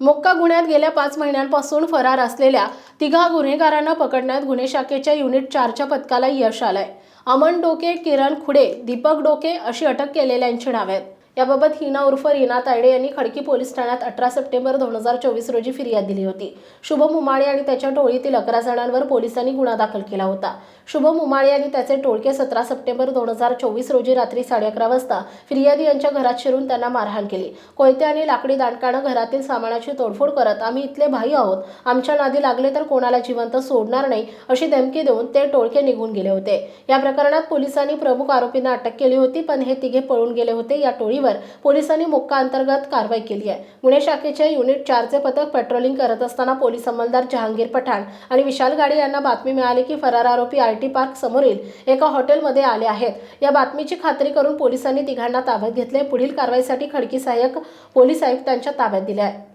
मोक्का गुन्ह्यात गेल्या पाच महिन्यांपासून फरार असलेल्या तिघा गुन्हेगारांना पकडण्यात गुन्हे शाखेच्या युनिट चारच्या पथकाला यश आलंय. अमन डोके किरण खुडे दीपक डोके अशी अटक केलेल्यांची नावे आहेत. याबाबत हिना उर्फ रीना तायडे यांनी खडकी पोलीस ठाण्यात अठरा सप्टेंबर दोन हजार चोवीस रोजी फिर्याद दिली होती. शुभम उमाळे आणि त्याच्या टोळीतील अकरा जणांवर पोलिसांनी गुन्हा दाखल केला होता. शुभम उमाळे आणि त्याचे टोळके सतरा सप्टेंबर दोन हजार चोवीस रोजी रात्री साडे अकरा वाजता फिर्यादी यांच्या घरात शिरून त्यांना मारहाण केली. कोयते आणि लाकडी दांडकानं घरातील सामानाची तोडफोड करत आम्ही इथले भाई आहोत. आमच्या नादी लागले तर कोणाला जिवंत सोडणार नाही अशी धमकी देऊन ते टोळके निघून गेले होते. या प्रकरणात पोलिसांनी प्रमुख आरोपींना अटक केली होती पण हे तिघे पळून गेले होते या टोळी टोळीवर पोलिसांनी मोक्का अंतर्गत कारवाई केली आहे. गुन्हे शाखेचे युनिट चारचे पथक पेट्रोलिंग करत असताना पोलीस अंमलदार जहांगीर पठाण आणि विशाल गाडे यांना बातमी मिळाली की फरार आरोपी आर टी पार्क समोरील एका हॉटेलमध्ये आले आहेत. या बातमीची खात्री करून पोलिसांनी तिघांना ताब्यात घेतले. पुढील कारवाईसाठी खडकी सहाय्यक पोलीस आयुक्तांच्या ताब्यात दिले आहे